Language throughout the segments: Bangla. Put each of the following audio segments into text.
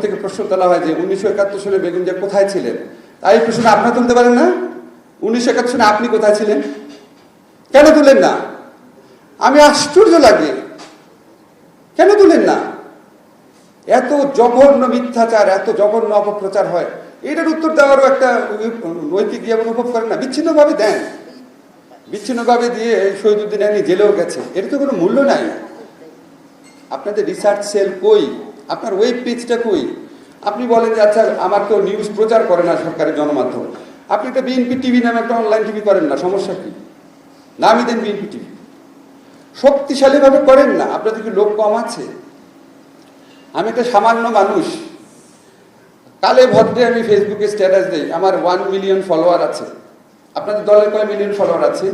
থেকে প্রশ্ন তোলা হয় যে উনিশশো একাত্তর সালে বেগম জিয়া কোথায় ছিলেন? তাই এই প্রশ্নটা আপনারা তুলতে পারেন না? উনিশশো একাত্তর সালে আপনি কোথায় ছিলেন? কেন তুলেন না? আমি আশ্চর্য লাগে। কেন তুলেন না? এত জঘন্য মিথ্যাচার, এত জঘন্য অপপ্রচার হয়। এটার উত্তর দেওয়ারও একটা নৈতিক ইয়ে অনুভব করেন না। বিচ্ছিন্নভাবে দেন। বিচ্ছিন্নভাবে দিয়ে শহীদুদ্দিন আনি জেলেও গেছে এর তো কোনো মূল্য নাই। আপনাদের রিসার্চ সেল কই? আপনার ওয়েব পেজটা কই? আপনি বলেন যে আচ্ছা আমার তো নিউজ প্রচার করে না সরকারের জনমাধ্যম। আপনি একটা বিএনপি টিভি নামে একটা অনলাইন টিভি করেন না, সমস্যা কি? নামই দেন বিএনপি টিভি শক্তিশালীভাবে করেন না আপনাদের কি লোক কম আছে। আমি একটা সামান্য মানুষ। কালে ভদ্রে আমি ফেসবুকে স্ট্যাটাস দিই, আমার ওয়ান মিলিয়ন ফলোয়ার আছে। আপনাদের দলের কয় মিলিয়ন ফলোয়ার আছে?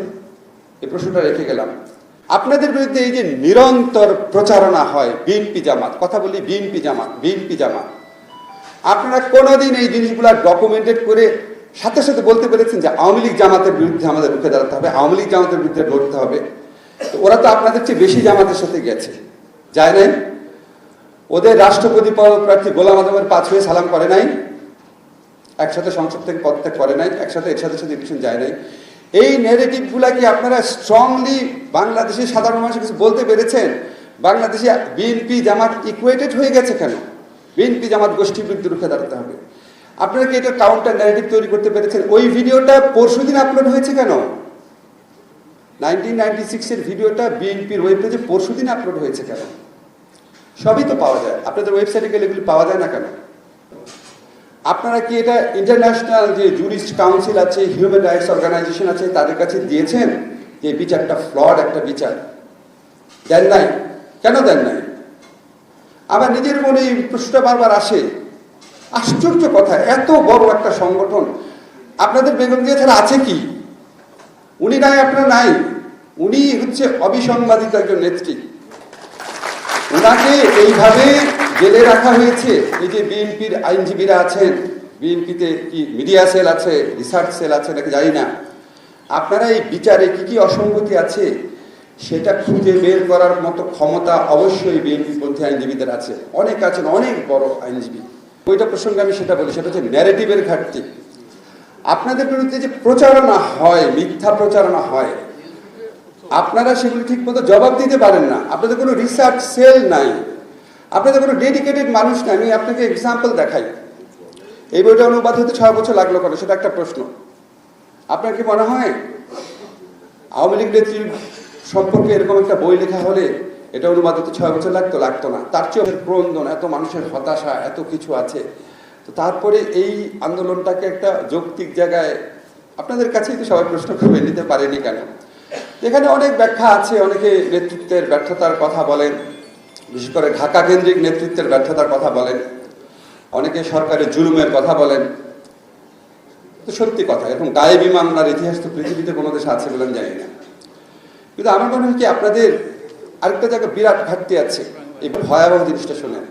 এই প্রশ্নটা রেখে গেলাম। আপনাদের বিরুদ্ধে এই যে নিরন্তর প্রচারণা হয়, বিএনপি জামাত, কথা বলি বিএনপি জামাত বিএনপি জামাত। আপনারা কোনোদিন এই জিনিসগুলো ডকুমেন্টেড করে সাথে সাথে বলতে পেরেছেন যে আওয়ামী লীগ জামাতের বিরুদ্ধে আমাদের রুখে দাঁড়াতে হবে, আওয়ামী লীগ জামাতের বিরুদ্ধে লড়তে হবে। ওরা তো আপনাদের চেয়ে বেশি জামাতের সাথে গেছে। যায় নাই? ওদের রাষ্ট্রপতি প্রার্থী গোলাম আজমের পাঁচ হয়ে সালাম করে নাই। একসাথে সংসদ থেকে পদত্যাগ করে নাই, একসাথে এর সাথে সাথে ইলেকশন যায় নাই। এই নেগেটিভগুলা কি আপনারা স্ট্রংলি বাংলাদেশের সাধারণ মানুষের কিছু বলতে পেরেছেন? বাংলাদেশে বিএনপি জামাত ইকুয়েটেড হয়ে গেছে কেন? বিএনপি জামাত গোষ্ঠীর বিরুদ্ধে রুখে দাঁড়াতে হবে। আপনারা কি এটা কাউন্টার ন্যারেটিভ তৈরি করতে পেরেছেন? ওই ভিডিওটা পরশু দিন আপলোড হয়েছে কেন? নাইনটিন নাইনটি সিক্সের ভিডিওটা বিএনপির ওয়েব পেজে পরশুদিন আপলোড হয়েছে কেন? সবই তো পাওয়া যায়। আপনাদের ওয়েবসাইটে গেলে এগুলি পাওয়া যায় না কেন? আপনারা কি এটা ইন্টারন্যাশনাল যে জুরিস্ট কাউন্সিল আছে হিউম্যান রাইটস অর্গানাইজেশন আছে, তাদের কাছে দিয়েছেন যে বিচারটা ফ্লড একটা বিচার? দেন নাই? কেন দেন নাই? আবার নিজের মনে এই প্রশ্নটা বারবার আসে। আশ্চর্য কথা, এত বড় একটা সংগঠন। আপনাদের বেগম দিয়ে ছাড়া আছে কি? উনি নাই, আপনার নাই। উনি হচ্ছে অবিসংবাদিত একজন নেত্রী। ওনাকে এইভাবে জেলে রাখা হয়েছে। এই যে বিএনপির আইনজীবীরা আছেন, বিএনপিতে কি মিডিয়া সেল আছে, রিসার্চ সেল আছে নাকি জানি না। আপনারা এই বিচারে কি কি অসঙ্গতি আছে, সেটা খুঁজে বের করার মতো ক্ষমতা অবশ্যই বিএনপি পন্থী আইনজীবীদের আছে। অনেক আছেন, অনেক বড় আইনজীবী। ওইটা প্রসঙ্গে আমি সেটা বলি, সেটা হচ্ছে ন্যারেটিভের ঘাটতি। আপনাদের বিরুদ্ধে যে প্রচারণা হয়, মিথ্যা প্রচারণা হয়, আপনারা সেগুলি ঠিক মতো জবাব দিতে পারেন না। আপনাদের কোনো রিসার্চ সেল নাই। আপনাদের কোনো ডেডিকেটেড মানুষ না, আমি আপনাকে এক্সাম্পল দেখাই। এই বইটা অনুবাদ হতে ছয় বছর লাগল কেন? সেটা একটা প্রশ্ন। আপনার কি মনে হয় আওয়ামী লীগ নেত্রীর সম্পর্কে এরকম একটা বই লেখা হলে এটা অনুবাদ হতে ছয় বছর লাগতো লাগতো না? তার চেয়ে ক্রন্দন, এত মানুষের হতাশা, এত কিছু আছে। তো তারপরে এই আন্দোলনটাকে একটা যৌক্তিক জায়গায় আপনাদের কাছেই তো সবাই প্রশ্ন করবে নিতে পারেনি কেন? এখানে অনেক ব্যাখ্যা আছে, অনেকে নেতৃত্বের ব্যর্থতার কথা বলেন। বিশেষ করে ঢাকা কেন্দ্রিক নেতৃত্বের ব্যর্থতার কথা বলেন। অনেকে সরকারের জুলুমের কথা বলেন। তো সত্যি কথা, এরকম গায়েবী মামলার ইতিহাস তো পৃথিবীতে কোনো দেশে আছে বলে আমি জানি না। কিন্তু আমার মনে হয় কি আপনাদের আরেকটা জায়গায় বিরাট ঘাটতি আছে, এই ভয়াবহ জিনিসটা শোনেন।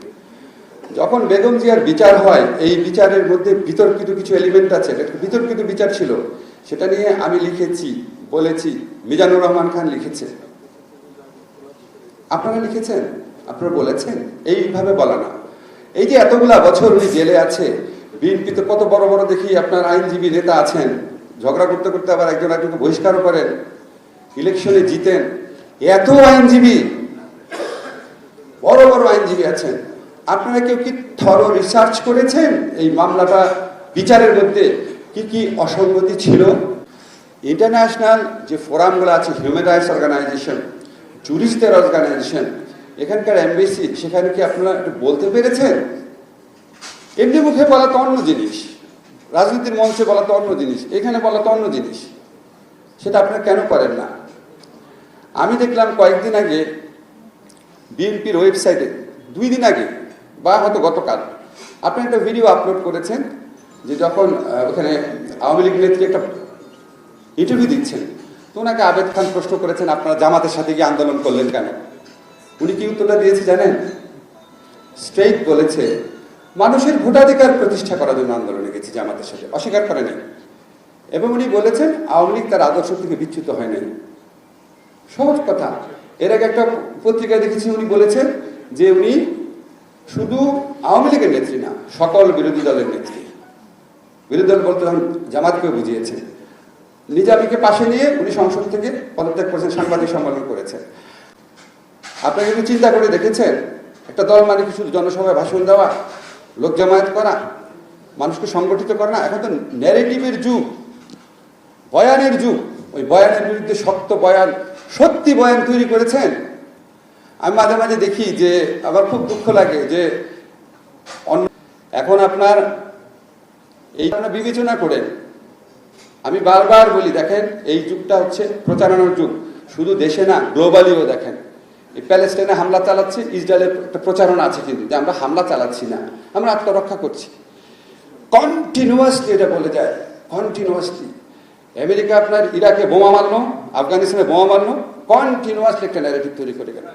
যখন বেগম জিয়ার বিচার হয়, এই বিচারের মধ্যে বিতর্কিত কিছু এলিমেন্ট আছে। বিতর্কিত বিচার ছিল, সেটা নিয়ে আমি লিখেছি, বলেছি, মিজানুর রহমান খান লিখেছে আপনারা লিখেছেন? আপনারা বলেছেন, এইভাবে বলা না। এই যে এতগুলা বছর উনি জেলে আছে, বিএনপিতে কত বড় বড় দেখি আপনার আইনজীবী নেতা আছেন, ঝগড়া করতে করতে আবার একজন একজনকে বহিষ্কারও করেন, ইলেকশনে জিতেন, এত আইনজীবী, বড় বড় আইনজীবী আছেন। আপনারা কেউ কি থর রিসার্চ করেছেন এই মামলাটা, বিচারের মধ্যে কি কি অসঙ্গতি ছিল? ইন্টারন্যাশনাল যে ফোরামগুলো আছে হিউম্যান রাইটস অর্গানাইজেশন জুরিস্টদের অর্গানাইজেশন এখানকার এমবেসি, সেখানে কি আপনারা একটু বলতে পেরেছেন? এমনি মুখে বলা তো অন্য জিনিস। রাজনীতির মঞ্চে বলা তো অন্য জিনিস, এখানে বলা তো অন্য জিনিস। সেটা আপনারা কেন করেন না? আমি দেখলাম কয়েকদিন আগে বিএনপির ওয়েবসাইটে, দুই দিন আগে, বা হয়তো গতকাল, আপনি একটা ভিডিও আপলোড করেছেন, যে যখন ওখানে আওয়ামী লীগ নেত্রী একটা ইন্টারভিউ দিচ্ছেন, তো ওনাকে আবেদ খান প্রশ্ন করেছেন, আপনারা জামাতের সাথে গিয়ে আন্দোলন করলেন কেন? উনি কি উত্তরটা দিয়েছে জানেন? স্ট্রেইট বলেছে, মানুষের ভোটাধিকার প্রতিষ্ঠা করার জন্য আন্দোলনে গেছি জামাতের সাথে। অস্বীকার করে নাই। এবং উনি বলেছেন, আওয়ামী লীগ তার আদর্শ থেকে বিচ্যুত হয় নাই। সহজ কথা। এর আগে একটা পত্রিকায় দেখেছি, উনি বলেছেন যে উনি শুধু আওয়ামী লীগের নেত্রী না, সকল বিরোধী দলের নেত্রী। বিরোধী দল বলতে জামাতকে বুঝিয়েছে নিজামীকে পাশে নিয়ে উনি সংসদ থেকে পদত্যাগ করেছেন, সাংবাদিক সম্মেলন করেছেন। আপনারা কিন্তু চিন্তা করে দেখেছেন? একটা দল মানে কি শুধু জনসভায় ভাষণ দেওয়া, লোক জমায়েত করা, মানুষকে সংগঠিত করা না, এখন তো ন্যারেটিভের যুগ, বয়ানের যুগ। ওই বয়ানের বিরুদ্ধে শক্ত বয়ান, সত্যি বয়ান তৈরি করেছেন? আমি মাঝে মাঝে দেখি যে, আমার খুব দুঃখ লাগে যে এখন আপনার এই আপনারা বিবেচনা করেন আমি বারবার বলি, দেখেন, এই যুগটা হচ্ছে প্রচারণার যুগ। শুধু দেশে না গ্লোবালিও দেখেন। প্যালেস্টাইনে হামলা চালাচ্ছে, ইসরায়েলের একটা প্রচারণা আছে কিন্তু যে আমরা হামলা চালাচ্ছি না, আমরা আত্মরক্ষা করছি। কন্টিনিউয়াসলি এটা বলে যায় কন্টিনিউয়াসলি আমেরিকা আপনার ইরাকে বোমা মারলো, আফগানিস্তানে বোমা মারলো কন্টিনিউয়াসলি একটা ন্যারেটিভ তৈরি করে গেল।